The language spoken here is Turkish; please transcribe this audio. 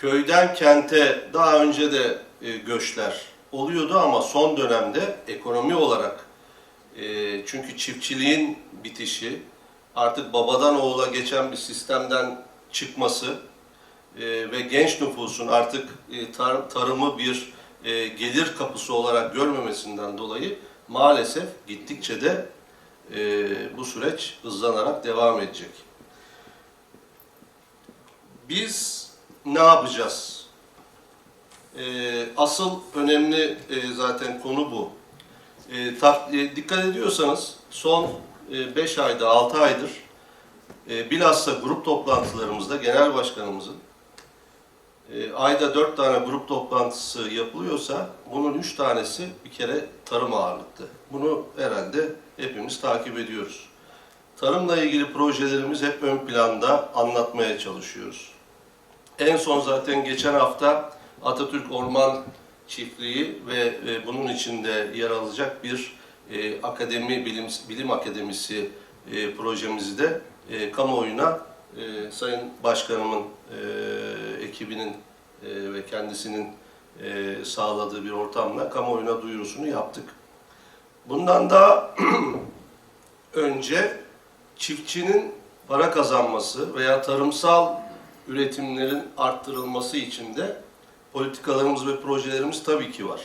köyden kente daha önce de e, göçler oluyordu ama son dönemde ekonomi olarak e, çünkü çiftçiliğin bitişi artık babadan oğula geçen bir sistemden çıkması e, ve genç nüfusun artık e, tar- tarımı bir e, gelir kapısı olarak görmemesinden dolayı maalesef gittikçe de e, bu süreç hızlanarak devam edecek. Biz ne yapacağız? E, asıl önemli e, zaten konu bu. E, tak- e, dikkat ediyorsanız son 5 ayda 6 aydır e, bilhassa grup toplantılarımızda genel başkanımızın e, ayda 4 tane grup toplantısı yapılıyorsa bunun 3 tanesi bir kere tarım ağırlıklı. Bunu herhalde hepimiz takip ediyoruz. Tarımla ilgili projelerimiz hep ön planda anlatmaya çalışıyoruz. En son zaten geçen hafta Atatürk Orman Çiftliği ve e, bunun içinde yer alacak bir e, akademi, bilim, bilim akademisi e, projemizi de kamuoyuna Sayın Başkanımın ekibinin ve kendisinin sağladığı bir ortamla kamuoyuna duyurusunu yaptık. Bundan daha önce çiftçinin para kazanması veya tarımsal üretimlerin arttırılması için de politikalarımız ve projelerimiz tabii ki var.